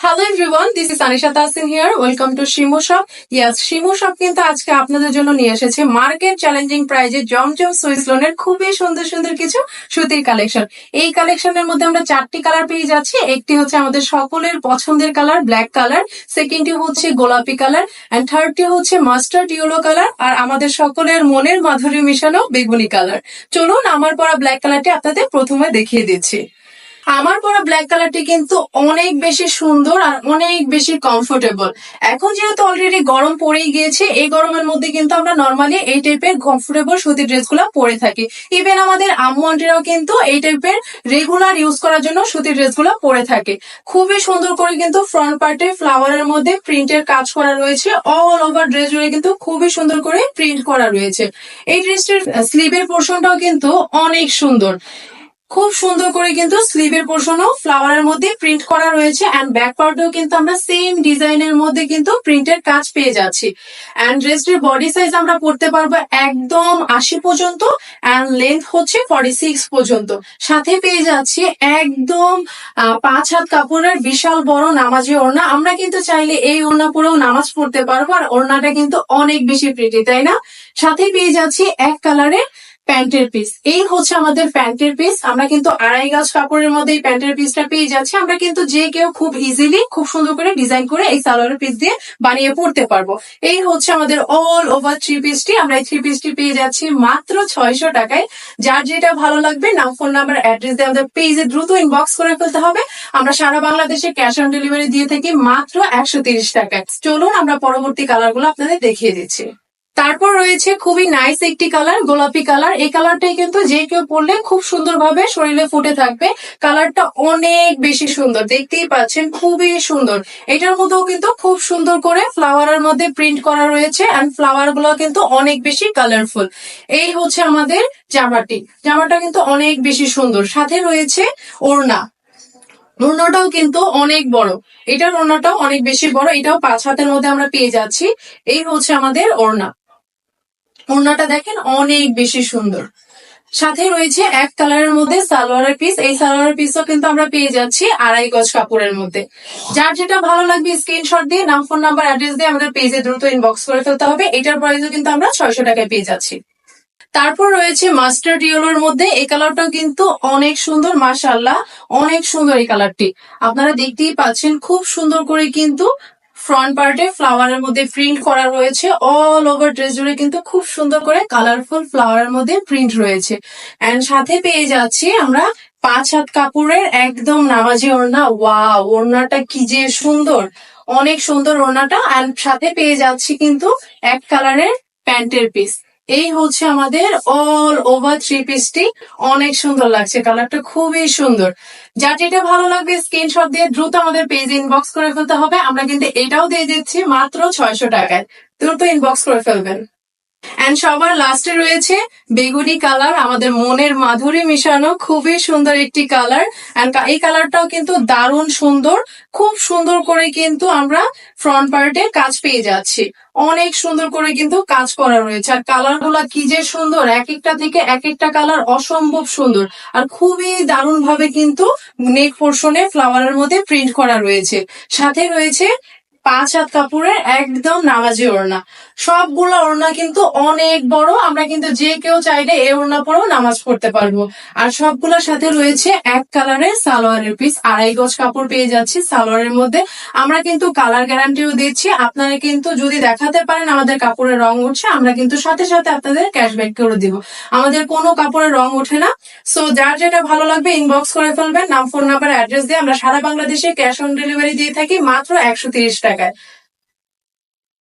Hello everyone this is Anisha Tasin here welcome to Shimu shop yes Shimu shop কিন্তু আজকে আপনাদের জন্য নিয়ে এসেছে মার্কেট চ্যালেঞ্জিং প্রাইজে জমজম সুইস লোনের খুবই সুন্দর সুন্দর কিছু সুতির কালেকশন এই কালেকশনের মধ্যে আমরা চারটি কালার পেয়ে যাচ্ছি। একটি হচ্ছে আমাদের সকলের পছন্দের কালার ব্ল্যাক কালার সেকেন্ডটি হচ্ছে গোলাপি কালার অ্যান্ড থার্ডটি হচ্ছে মাস্টার্ড ইয়েলো কালার আর আমাদের সকলের মনের মাধুরী মিশানো বেগুনি কালার চলুন আমার পরা ব্ল্যাক কালারটি আপনাদের প্রথমে দেখিয়ে দিচ্ছি। আমার পরা ব্ল্যাক কালারটি কিন্তু অনেক বেশি সুন্দর আর অনেক বেশি কমফোর্টেবল এখন যেহেতু অলরেডি গরম পড়েই গিয়েছে, এই গরমের মধ্যে কিন্তু আমরা নর্মালি এই টাইপের কমফোর্টেবল সুতির ড্রেসগুলো পরে থাকি। ইভেন আমাদের আম্মু, আন্টিরাও কিন্তু এই টাইপের রেগুলার ইউজ করার জন্য সুতির ড্রেসগুলো পরে থাকে। খুবই সুন্দর করে কিন্তু ফ্রন্ট পার্টে ফ্লাওয়ারের মধ্যে প্রিন্টের কাজ করা রয়েছে। অল ওভার ড্রেস জুড়ে কিন্তু খুবই সুন্দর করে প্রিন্ট করা রয়েছে। এই ড্রেসটির স্লিভের পোর্শনটাও কিন্তু অনেক সুন্দর। খুব সুন্দর করে কিন্তু স্লিভের পোর্শনও ফ্লাওয়ারের মধ্যে প্রিন্ট করা রয়েছে অ্যান্ড ব্যাক পার্টেও কিন্তু আমরা সেম ডিজাইনের মধ্যে কিন্তু প্রিন্টের কাজ পেয়ে যাচ্ছি। অ্যান্ড ড্রেসটির বডি সাইজ আমরা পড়তে পারব একদম আশি পর্যন্ত অ্যান্ড লেন্থ হচ্ছে ফর্টি সিক্স পর্যন্ত। সাথে পেয়ে যাচ্ছি একদম পাঁচ হাত কাপড়ের বিশাল বড় নামাজি ওড়না। আমরা কিন্তু চাইলে এই ওড়না পরেও নামাজ পড়তে পারব আর ওড়নাটা কিন্তু অনেক বেশি প্রিটি তাই না? সাথে পেয়ে যাচ্ছি এক কালারের প্যান্টের পিস এই হচ্ছে আমাদের প্যান্টের পিস আমরা কিন্তু আড়াই গাছ কাপড়ের মধ্যে এই প্যান্টের পিসটা পেয়ে যাচ্ছি। আমরা কিন্তু যে কেউ খুব ইজিলি খুব সুন্দর করে ডিজাইন করে এই সালোয়ারের পিস দিয়ে বানিয়ে পড়তে পারব। এই হচ্ছে আমাদের অল ওভার থ্রি পিসটি আমরা এই থ্রি পিসটি পেয়ে যাচ্ছি মাত্র ছয়শো টাকায়। যার যেটা ভালো লাগবে, নাম ফোন নাম্বার অ্যাড্রেস দিয়ে আমাদের পেজে দ্রুত ইনবক্স করে ফেলতে হবে। আমরা সারা বাংলাদেশে ক্যাশ অন ডেলিভারি দিয়ে থাকি মাত্র একশো টাকায়। চলুন আমরা পরবর্তী কালারগুলো আপনাদের দেখিয়ে দিচ্ছি। তারপর রয়েছে খুবই নাইস একটি কালার গোলাপি কালার এই কালারটাই কিন্তু যে কেউ পরলে খুব সুন্দরভাবে শরীরে ফুটে থাকবে। কালারটা অনেক বেশি সুন্দর, দেখতেই পাচ্ছেন খুবই সুন্দর। এটার মধ্যেও কিন্তু খুব সুন্দর করে ফ্লাওয়ারের মধ্যে প্রিন্ট করা রয়েছে অ্যান্ড ফ্লাওয়ারগুলো কিন্তু অনেক বেশি কালারফুল এই হচ্ছে আমাদের জামাটি। জামাটা কিন্তু অনেক বেশি সুন্দর। সাথে রয়েছে ওড়না। ওড়নাটাও কিন্তু অনেক বড়। এটার ওড়নাটাও অনেক বেশি বড়। এটাও পাঁচ হাতের মধ্যে আমরা পেয়ে যাচ্ছি। এই হচ্ছে আমাদের ওড়না। ওড়নাটা দেখেন অনেক বেশি সুন্দর। সাথে রয়েছে এক কালারের মধ্যে সালোয়ারের পিস এই সালোয়ারের পিসও কিন্তু আমরা পেয়ে যাচ্ছি আড়াই গজ কাপড়ের মধ্যে। যার যেটা ভালো লাগবে স্ক্রিনশট দিয়ে, নাম ফোন নাম্বার অ্যাড্রেস দিয়ে আমাদের পেজে দ্রুত ইনবক্স করে ফেলতে হবে। এটার প্রাইসও কিন্তু আমরা ছয়শো টাকায় পেয়ে যাচ্ছি। তারপর রয়েছে মাস্টার্ড ইয়েলোর মধ্যে। এই কালারটাও কিন্তু অনেক সুন্দর মাশাল্লাহ অনেক সুন্দর এই কালারটি। আপনারা দেখতেই পাচ্ছেন, খুব সুন্দর করে কিন্তু ফ্রন্ট পার্টে ফ্লাওয়ারের মধ্যে প্রিন্ট করা রয়েছে। অল ওভার ড্রেস জুড়ে কিন্তু খুব সুন্দর করে কালারফুল ফ্লাওয়ারের মধ্যে প্রিন্ট রয়েছে। অ্যান্ড সাথে পেয়ে যাচ্ছি আমরা পাঁচ হাত কাপড়ের একদম নামাজি ওড়না। ওয়া ওড়নাটা কি যে সুন্দর! অনেক সুন্দর ওড়নাটা। অ্যান্ড সাথে পেয়ে যাচ্ছি কিন্তু এক কালারের প্যান্টের পিস এই হচ্ছে আমাদের অল ওভার থ্রি পিসটি অনেক সুন্দর লাগছে, কালারটা খুবই সুন্দর। যা যেটা ভালো লাগবে স্ক্রিনশট দিয়ে দ্রুত আমাদের পেজ ইনবক্স করে ফেলতে হবে। আমরা কিন্তু এটাও দিয়ে দিচ্ছি মাত্র ছয়শো টাকায়। দ্রুত ইনবক্স করে ফেলবেন। এন্ড সবার লাস্টে রয়েছে বেগুনি কালার আমাদের মনের মাধুরী মিশানো, খুবই সুন্দর একটি কালার এন্ড এই কালারটাও কিন্তু দারুণ সুন্দর, খুব সুন্দর করে কিন্তু আমরা ফ্রন্ট পার্টে কাজ পেয়ে যাচ্ছি। অনেক সুন্দর করে কিন্তু কাজ করা রয়েছে। আর কালারগুলা কি যে সুন্দর, এক একটা থেকে এক একটা কালার অসম্ভব সুন্দর। আর খুবই দারুণ ভাবে কিন্তু নেক পোর্শনে ফ্লাওয়ারের মধ্যে প্রিন্ট করা রয়েছে। সাথে রয়েছে পাঁচ হাত কাপড়ের একদম নামাজি ওড়না। সবগুলো ওড়না কিন্তু অনেক বড়, আমরা কিন্তু যে কেউ চাইলে এই ওড়না পরেও নামাজ পড়তে পারব। আর সবগুলোর সাথে রয়েছে এক কালারের সালোয়ারের পিস আড়াই গজ কাপড় পেয়ে যাচ্ছি সালোয়ারের মধ্যে। আমরা কিন্তু কালার গ্যারান্টিও দিচ্ছি, আপনারা কিন্তু যদি দেখাতে পারেন আমাদের কাপড়ের রং উঠছে, আমরা কিন্তু সাথে সাথে আপনাদের ক্যাশব্যাক করে দিব। আমাদের কোনো কাপড়ের রং ওঠে না। সো যার যেটা ভালো লাগবে ইনবক্স করে ফেলবেন, নাম ফোন নাম্বার অ্যাড্রেস দিয়ে আমরা সারা বাংলাদেশে ক্যাশ অন ডেলিভারি দিয়ে থাকি মাত্র একশো তিরিশ টাকায়